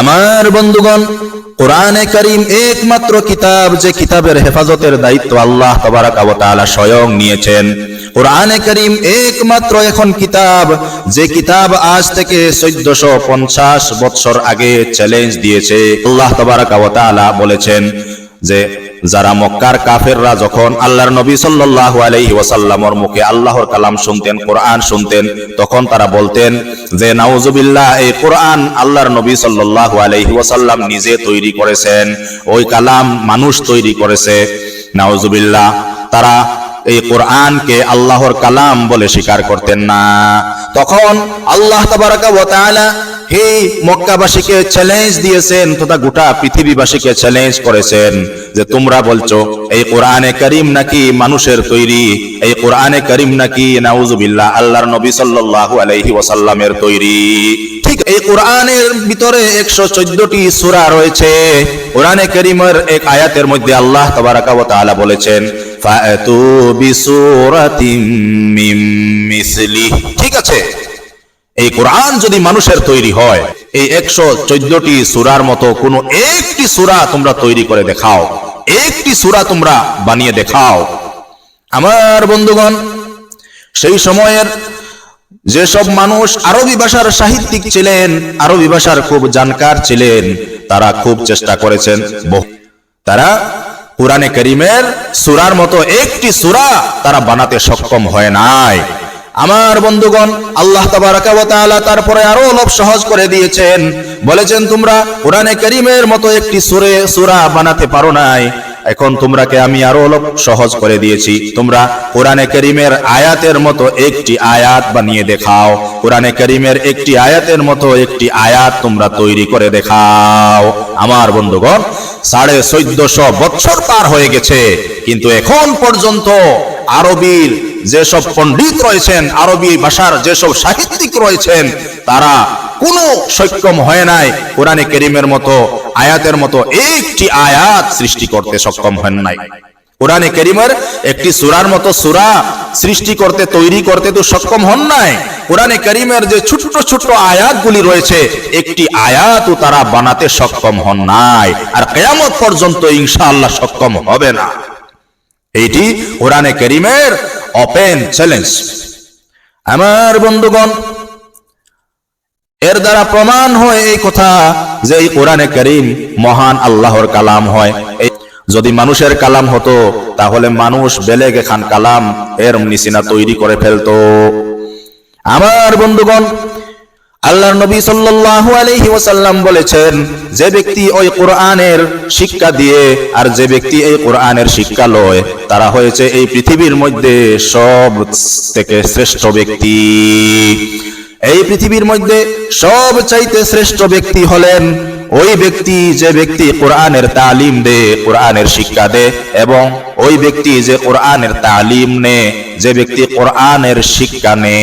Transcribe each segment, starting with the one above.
আমার বন্ধুগণ, কোরআনে করিম একমাত্র কিতাব যে কিতাবের হেফাজতের দায়িত্ব আল্লাহ তবারাক ওয়া স্বয়ং নিয়েছেন। কোরআনে করিম একমাত্র এখন কিতাব যে কিতাব আজ থেকে চোদ্দশো পঞ্চাশ বৎসর আগে চ্যালেঞ্জ দিয়েছে, আল্লাহ তবারাক ওয়া বলেছেন। যে যারা মক্কার কাফেররা যখন আল্লাহর নবী সাল্লাল্লাহু আলাইহি ওয়াসাল্লামর মুখে আল্লাহর কালাম শুনতেন, কোরআন শুনতেন, তখন তারা বলতেন যে নাউজুবিল্লাহ এই কোরআন আল্লাহর নবী সাল্লাল্লাহু আলাইহি ওয়াসাল্লাম নিজে তৈরি করেছেন। ওই কালাম মানুষ তৈরি করেছে। নাউজুবিল্লাহ তারা এই কোরআনকে আল্লাহর কালাম বলে স্বীকার করতেন না। তখন আল্লাহ তাআলা হে মক্কাবাসীকে চ্যালেঞ্জ দিয়েছেন তথা গোটা পৃথিবীবাসীকে চ্যালেঞ্জ করেছেন যে তোমরা বলছো, এই কোরআনে করিম নাকি মানুষের তৈরি? এই কোরআনে করিম নাকি নাউজুবিল্লাহ, আল্লাহর নবী সাল্লাল্লাহু আলাইহি ওয়াসাল্লামের তৈরি? এই কোরআনের ভিতরে একশো চোদ্দটি সূরা রয়েছে। কোরআনে করিমের এক আয়াতের মধ্যে আল্লাহ তাআলা বলেছেন ঠিক আছে? এই কোরআন যদি মানুষের তৈরি হয়, এই একশো চোদ্দটি সুরার মতো কোনো একটি সুরা তোমরা তৈরি করে দেখাও, একটি সুরা তোমরা বানিয়ে দেখাও। আমার বন্ধুগণ, সেই সময়ের যেসব মানুষ আরবি ভাষার সাহিত্যিক ছিলেন, আরবি ভাষার খুব জানকার ছিলেন, তারা খুব চেষ্টা করেছেন তারা কোরআনে করিমের সুরার মতো একটি সুরা তারা বানাতে সক্ষম হয় নাই। আমার বন্ধুগণ, আল্লাহ তাআলা তারপরে আরও অলপ সহজ করে দিয়েছেন। বলেছেন, তোমরা কোরআনে করিমের মতো একটি সুরে, সূরা বানাতে পারো নাই। এখন তোমরাকে আমি আরও সহজ করে দিয়েছি। তোমরা কোরআনে করিমের আয়াতের মতো একটি আয়াত বানিয়ে দেখাও। কোরআনে করিমের একটি আয়াতের মতো একটি আয়াত তোমরা তৈরি করে দেখাও। আমার বন্ধুগণ, সাড়ে চোদ্দশো বছর পার হয়ে গেছে, কিন্তু এখন পর্যন্ত আরবির যেসব পণ্ডিত রয়েছেন, আরবি ভাষার যেসব সাহিত্যিক রয়েছেন, তারা কোনো সক্ষম হয় নাই কোরআনে করিমের মতো আয়াতের মতো একটি আয়াত সৃষ্টি করতে সক্ষম হন নাই। কোরআনে করিমের একটি সুরার মতো সুরা সৃষ্টি করতে, তৈরি করতে তো সক্ষম হন নাই। কোরআনে করিমের যে ছোট্ট ছোট্ট আয়াতগুলি রয়েছে, একটি আয়াতও তারা বানাতে সক্ষম হন নাই আর কেয়ামত পর্যন্ত ইনশাআল্লাহ সক্ষম হবে না। এইটি কোরআনে করিমের ওপেন চ্যালেঞ্জ আমার বন্ধুগণ এর দ্বারা প্রমাণ হয় এই কথা যে এই কোরআনে করিম মহান আল্লাহর কালাম হয়। যদি মানুষের কালাম হতো, তাহলে মানুষ বেলেগে খান কালাম এর নিচিনা তৈরি করে ফেলতো। আমার বন্ধুগণ, আল্লাহর নবী সাল্লাল্লাহু আলাইহি ওয়াসাল্লাম বলেছেন, যে ব্যক্তি ওই কোরআনের শিক্ষা দিয়ে আর যে ব্যক্তি এই কোরআনের শিক্ষা লয়, তারা হয়েছে এই পৃথিবীর মধ্যে সব থেকে শ্রেষ্ঠ ব্যক্তি। এই পৃথিবীর মধ্যে সব চাইতে শ্রেষ্ঠ ব্যক্তি হলেন ওই ব্যক্তি যে ব্যক্তি কোরআনের তালিম দে, কোরআনের শিক্ষা দে, এবং ওই ব্যক্তি যে কোরআনের তালিম নে, যে ব্যক্তি কোরআনের শিক্ষা নে।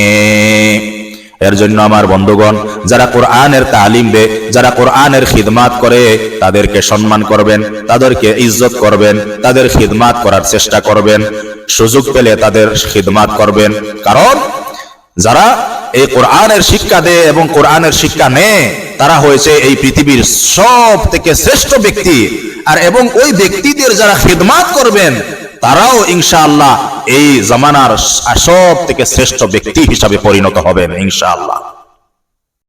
এর জন্য আমার বন্ধুগণ, যারা কোরআনের তালিম দে, যারা কোরআনের খিদমাত করে, তাদেরকে সম্মান করবেন, তাদেরকে ইজ্জত করবেন, তাদের খিদমাত করার চেষ্টা করবেন, সুযোগ পেলে তাদের খিদমাত করবেন। কারণ যারা এই কোরআনের শিক্ষা দেয় এবং কোরআনের শিক্ষা নেয় তারা হয়েছে এই পৃথিবীর সব থেকে শ্রেষ্ঠ ব্যক্তি। আর এবং ওই ব্যক্তিদের যারা খেদমাত করবেন, তারাও ইনশাআল্লাহ এই জামানার সব থেকে শ্রেষ্ঠ ব্যক্তি হিসাবে পরিণত হবেন ইনশাআল্লাহ।